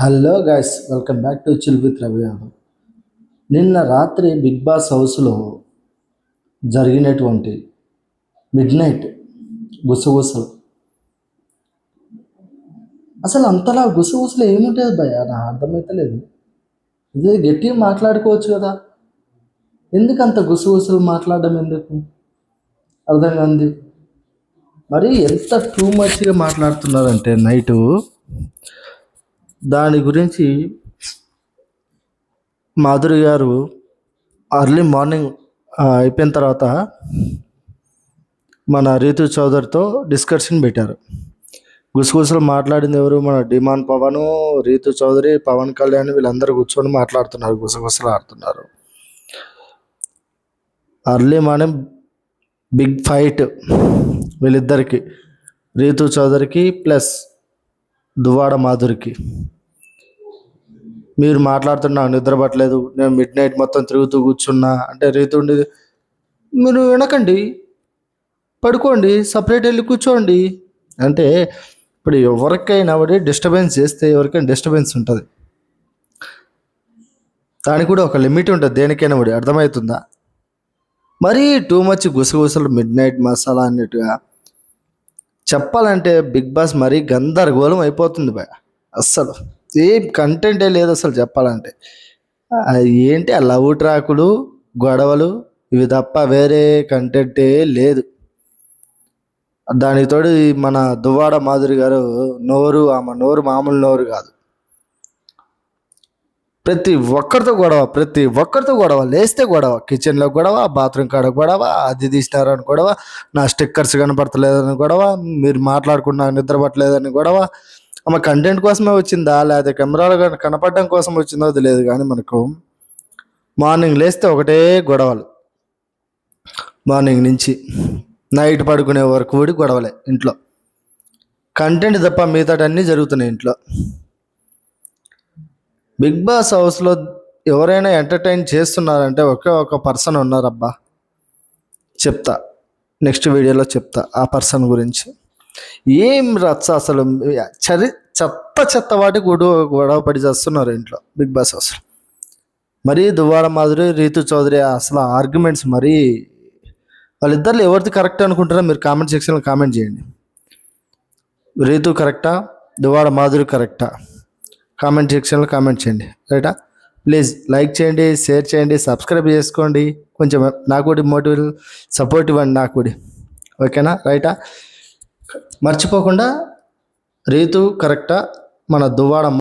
Hello guys welcome back to chill with Ravi Yadav. నిన్న రాత్రి big boss హౌస్లో జరిగినటువంటి మిడ్ నైట్ గుసగుసలు. అసలు అంతలా గుసగుసలు ఏముంటుంది భయ నా అర్థమైతలేదు. ఇదే గట్టిగా మాట్లాడుకోవచ్చు కదా. ఎందుకు అంత గుసగుసలు మాట్లాడడం ఎందుకు? అర్థం కాంది. మరి ఎంత టూ మచ్గా మాట్లాడుతున్నారంటే నైటు దాని గురించి మాధురి గారు అర్లీ మార్నింగ్ అయిపోయిన తర్వాత మన రీతు చౌదరితో డిస్కషన్ పెట్టారు. గుసగుసలు మాట్లాడింది ఎవరు? మన డిమాండ్ పవన్ రీతు చౌదరి పవన్ కళ్యాణ్ వీళ్ళందరూ కూర్చొని మాట్లాడుతున్నారు గుసగుసలు ఆడుతున్నారు. అర్లీ మార్నింగ్ బిగ్ ఫైట్ వీళ్ళిద్దరికి రీతు చౌదరికి ప్లస్ దువ్వాడ మాధురికి. మీరు మాట్లాడుతున్నా నిద్ర పట్టలేదు నేను మిడ్ నైట్ మొత్తం తిరుగుతూ కూర్చున్నా. అంటే రీతు ఉండేది మీరు వినకండి పడుకోండి సపరేట్ వెళ్ళి కూర్చోండి. అంటే ఇప్పుడు ఎవరికైనా ఒకటి డిస్టర్బెన్స్ చేస్తే ఎవరికైనా డిస్టర్బెన్స్ ఉంటుంది. దానికి కూడా ఒక లిమిట్ ఉంటుంది దేనికైనా ఒకటి అర్థమవుతుందా? మరీ టూ మచ్ గుసగుసలు మిడ్ నైట్ మసాలా అన్నట్టుగా చెప్పాలంటే బిగ్ బాస్ మరీ గందరగోళం అయిపోతుంది భయ అస్సలు. ఏం కంటెంటే లేదు అసలు చెప్పాలంటే. ఏంటి ఆ లవ్ ట్రాకులు గొడవలు ఇవి తప్ప వేరే కంటెంటే లేదు. దానికి తోడు మన దువ్వాడ మాధురి గారు నోరు ఆమె నోరు మామూలు నోరు కాదు. ప్రతి ఒక్కరితో గొడవ ప్రతి ఒక్కరితో గొడవ లేస్తే గొడవ కిచెన్లో గొడవ బాత్రూమ్ కాడ గొడవ అది తీసినారని గొడవ నా స్టిక్కర్స్ కనపడతలేదని గొడవ మీరు మాట్లాడుకున్నా నిద్రపట్టలేదని గొడవ ఆమె కంటెంట్ కోసమే వచ్చిందా లేదా కెమెరాలు కనపడడం కోసం వచ్చిందో తెలియదు కానీ మనకు మార్నింగ్ లేస్తే ఒకటే గొడవలు. మార్నింగ్ నుంచి నైట్ పడుకునే వరకు కూడా గొడవలే ఇంట్లో. కంటెంట్ తప్ప మిగతాటన్నీ జరుగుతున్నాయి ఇంట్లో. బిగ్ బాస్ హౌస్లో ఎవరైనా ఎంటర్టైన్ చేస్తున్నారంటే ఒకే ఒక పర్సన్ ఉన్నారబ్బా. చెప్తా. నెక్స్ట్ వీడియోలో చెప్తా ఆ పర్సన్ గురించి. ఏం రచ్చ అసలు? చరి చెత్త చెత్త వాటి గొడవ గొడవ పడి చేస్తున్నారు ఇంట్లో బిగ్ బాస్ హౌస్లో. మరీ దువ్వాడ మాధురి రీతు చౌదరి అసలు ఆర్గ్యుమెంట్స్ మరీ వాళ్ళిద్దరు ఎవరిది కరెక్ట్ అనుకుంటారో మీరు కామెంట్ సెక్షన్లో కామెంట్ చేయండి. రీతు కరెక్టా? దువ్వాడ మాధురి కరెక్టా? కామెంట్ సెక్షన్లో కామెంట్ చేయండి. రైటా? ప్లీజ్ లైక్ చేయండి షేర్ చేయండి సబ్స్క్రైబ్ చేసుకోండి. కొంచెం నాకు కూడా మోటివేట్ సపోర్ట్ ఇవ్వండి నాకు కూడా ఓకేనా? రైటా? మర్చిపోకుండా రీతు కరెక్టా? మన దువ్వాడ